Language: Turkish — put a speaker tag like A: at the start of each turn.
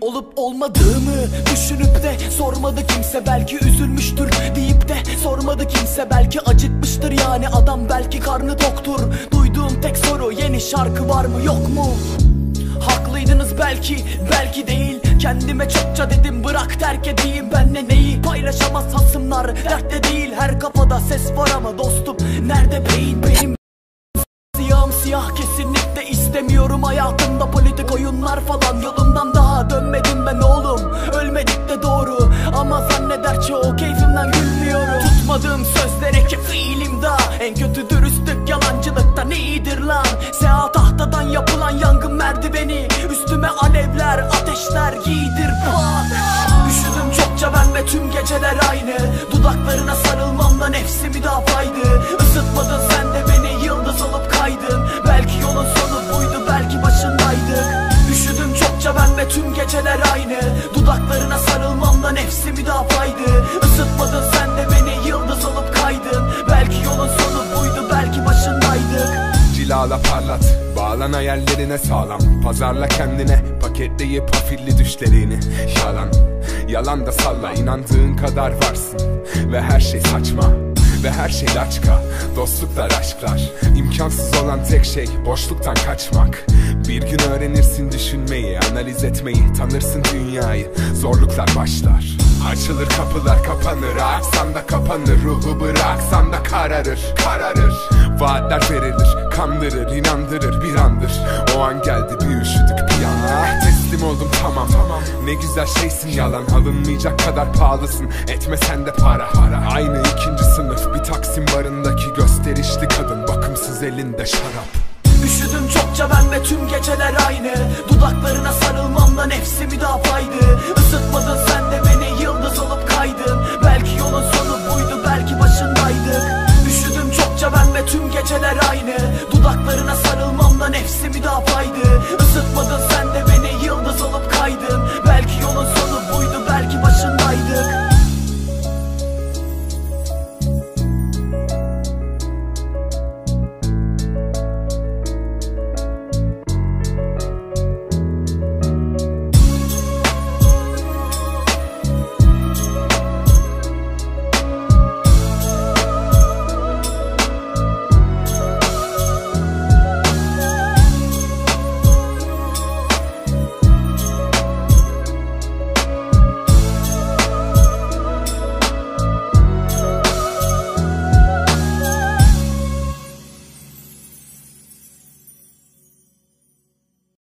A: olup olmadığımı Düşünüp de sormadı kimse belki üzülmüştür Deyip de sormadı kimse belki acıkmıştır yani Adam belki karnı toktur Duyduğum tek soru yeni şarkı var mı yok mu? Haklıydınız belki, belki değil. Kendime çokça dedim bırak terk edeyim. Benle neyi paylaşamaz siyah kesinlikle istemiyorum. Hayatımda politik oyunlar falan. Yolumdan daha dönmedim ben oğlum. Ölmedik de doğru. Ama zanneder çoğu keyfimden gülmüyorum. Tutmadığım sözlere ki fiilim da. En kötü dürüstlük yalancılıktan iyidir lan. Seha tahtadan yapılan yangın merdiveni. Üstüme alevler ateşler giydir. Bak Üşüdüm çokça ben ve tüm geceler aynı. Dudaklarına geceler aynı. Dudaklarına sarılmamla nefsimi daha faydı Isıtmadın sen de beni yıldız olup kaydın. Belki yolun sonu buydu belki başındaydı.
B: Cilala parlat Bağlan hayallerine sağlam. Pazarla kendine Paketleyip afilli düşlerini. Yalan Yalan da salla inandığın kadar varsın. Ve her şey saçma ve her şey laçka. Dostluklar aşklar imkansız olan tek şey boşluktan kaçmak. Bir gün öğrenirsin düşünmeyi Analiz etmeyi Tanırsın dünyayı. Zorluklar başlar. Açılır kapılar kapanır Aksan da kapanır. Ruhu bıraksan da kararır Kararır. Vaatler verilir Kandırır inandırır bir andır. O an geldi bir üşüdük bir anda Teslim oldum tamam Ne güzel şeysin yalan Alınmayacak kadar pahalısın. Etmesen de para Aynı ikinci sınıf bir Taksim barındaki gösterişli kadın. Bakımsız elinde şarap.
A: Üşüdüm çokça ben ve tüm geceler aynı. Dudaklarına sarılmamla